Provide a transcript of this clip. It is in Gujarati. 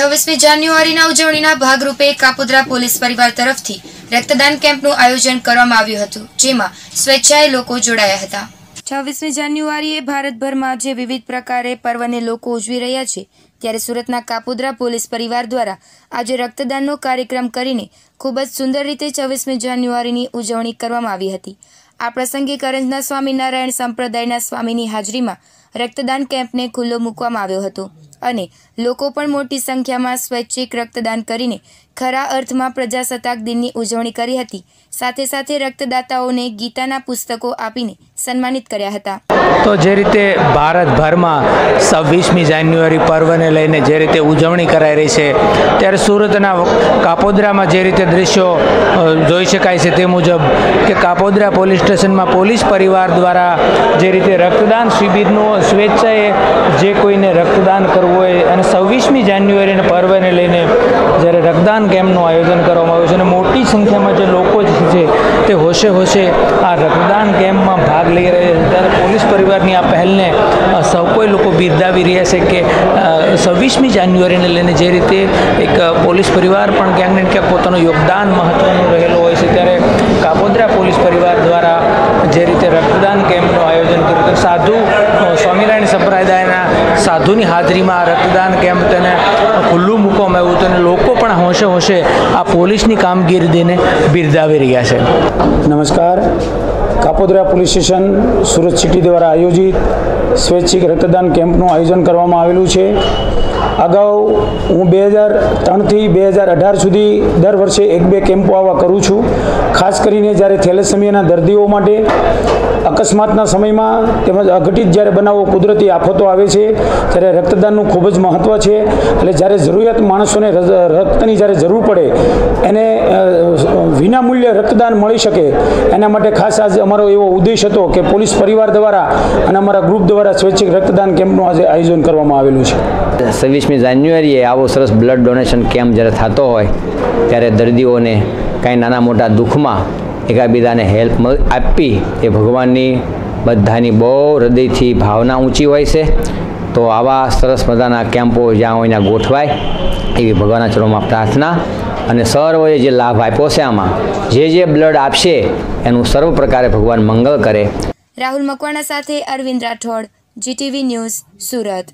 છવ્વીસમી જાન્યુઆરીના ઉજવણીના ભાગરૂપે કાપોદ્રા પોલીસ પરિવાર તરફથી રક્તદાન કેમ્પનું આયોજન કરવામાં આવ્યું હતું, જેમાં સ્વેચ્છાએ લોકો જોડાયા હતા. છવ્વીસમી જાન્યુઆરીએ ભારતભરમાં જે વિવિધ પ્રકારે પર્વને લોકો ઉજવી રહ્યા છે, ત્યારે સુરતના કાપોદ્રા પોલીસ પરિવાર દ્વારા આજે રક્તદાનનો કાર્યક્રમ કરીને ખૂબ જ સુંદર રીતે છવ્વીસમી જાન્યુઆરીની ઉજવણી કરવામાં આવી હતી. આ પ્રસંગે કરંજના સ્વામિનારાયણ સંપ્રદાયના સ્વામીની હાજરીમાં રક્તદાન કેમ્પને ખુલ્લો મૂકવામાં આવ્યો હતો. અને લોકો પણ મોટી સંખ્યામાં સ્વૈચ્છિક રક્તદાન કરીને ખરા અર્થમાં પ્રજાસત્તાક દિનની ઉજવણી કરી હતી. સાથે સાથે રક્તદાતાઓને ગીતાના પુસ્તકો આપીને સન્માનિત કર્યા હતા. તો જે રીતે ભારતભરમાં છવ્વીસમી જાન્યુઆરી પર્વને લઈને જે રીતે ઉજવણી કરાઈ રહી છે, ત્યારે સુરતના કાપોદ્રામાં જે રીતે દ્રશ્યો જોઈ શકાય છે તે મુજબ કે કાપોદ્રા પોલીસ સ્ટેશનમાં પોલીસ પરિવાર દ્વારા જે રીતે રક્તદાન શિબિરનું સ્વેચ્છાએ જે કોઈને રક્તદાન કરવું હોય અને છવ્વીસમી જાન્યુઆરીના પર્વને લઈને જ્યારે રક્તદાન કેમ્પનું આયોજન કરવામાં આવ્યું છે અને મોટી સંખ્યામાં જે લોકો છે તે હોશે હોશે આ રક્તદાન કેમ્પમાં ભાગ લઈ રહ્યા છે. ત્યારે પોલીસ પરિવારની આ પહેલને સૌ કોઈ લોકો બિરદાવી રહ્યા છે કે છવ્વીસમી જાન્યુઆરીને લઈને જે રીતે એક પોલીસ પરિવાર પણ ક્યાંક ને ક્યાંક પોતાનું યોગદાન મહત્ત્વનું રહેલું હોય છે. ત્યારે કાપોદ્રા પોલીસ પરિવાર દ્વારા જે રીતે રક્તદાન કેમ્પનું આયોજન કર્યું સાધુ સ્વામિનારાયણ સંપ્રદાયના સાધુની હાજરીમાં આ રક્તદાન કેમ્પ તેને ખુલ્લું મૂકવામાં આવ્યું હતું અને લોકો પણ હોંશે હોંશે આ પોલીસની કામગીરીને બિરદાવી રહ્યા છે. નમસ્કાર. Kapodra police station Surat city દ્વારા આયોજિત સ્વૈચ્છિક રક્તદાન કેમ્પનું આયોજન કરવામાં આવેલું છે. અગાઉ હું બે હજાર ત્રણથી બે હજાર અઢાર સુધી દર વર્ષે એક બે કેમ્પો આવા કરું છું. ખાસ કરીને જ્યારે થેલેસેમિયાના દર્દીઓ માટે અકસ્માતના સમયમાં તેમજ અઘટિત જ્યારે બનાવો કુદરતી આફતો આવે છે, ત્યારે રક્તદાનનું ખૂબ જ મહત્ત્વ છે. એટલે જ્યારે જરૂરિયાત માણસોને રક્તની જ્યારે જરૂર પડે, એને વિનામૂલ્યે રક્તદાન મળી શકે. એના માટે ખાસ આજ અમારો એવો ઉદ્દેશ હતો કે પોલીસ પરિવાર દ્વારા અને અમારા ગ્રુપ દ્વારા સ્વૈચ્છિક રક્તદાન કેમ્પનું આજે આયોજન કરવામાં આવેલું છે. છવ્વીસમી જાન્યુઆરીએ આવો સરસ બ્લડ ડોનેશન કેમ્પ જ્યારે થતો હોય, ત્યારે દર્દીઓને કાંઈ નાના મોટા દુઃખમાં એકાબીજાને હેલ્પ આપી એ ભગવાનની બધાની બહુ હૃદયથી ભાવના ઊંચી હોય છે. તો આવા સરસ મજાના કેમ્પો જ્યાં હોય ત્યાં ગોઠવાય એવી ભગવાનના ચરણોમાં પ્રાર્થના અને સર્વએ જે લાભ આપ્યો છે આમાં, જે જે બ્લડ આપશે એનું સર્વ પ્રકારે ભગવાન મંગળ કરે. રાહુલ મકવાણા સાથે અરવિંદ રાઠોડ જીટીવી ન્યૂઝ, સુરત.